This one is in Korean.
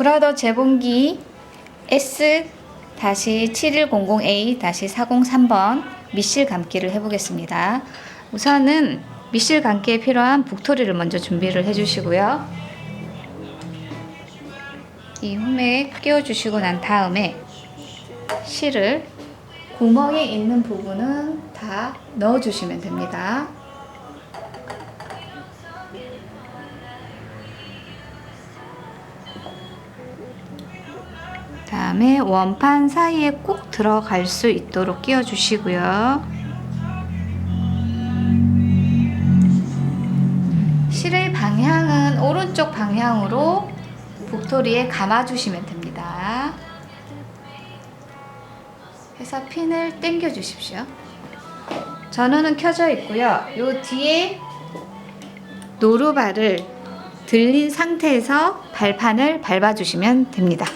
브라더 재봉기 S-7100A-403번 미실 감기를 해보겠습니다. 우선은 미실 감기에 필요한 북토리를 먼저 준비를 해주시고요. 이 홈에 끼워주시고 난 다음에 실을 구멍에 있는 부분은 다 넣어주시면 됩니다. 다음에 원판 사이에 꼭 들어갈 수 있도록 끼워 주시고요. 실의 방향은 오른쪽 방향으로 북토리에 감아 주시면 됩니다. 해서 핀을 당겨 주십시오. 전원은 켜져 있고요. 요 뒤에 노루발을 들린 상태에서 발판을 밟아 주시면 됩니다.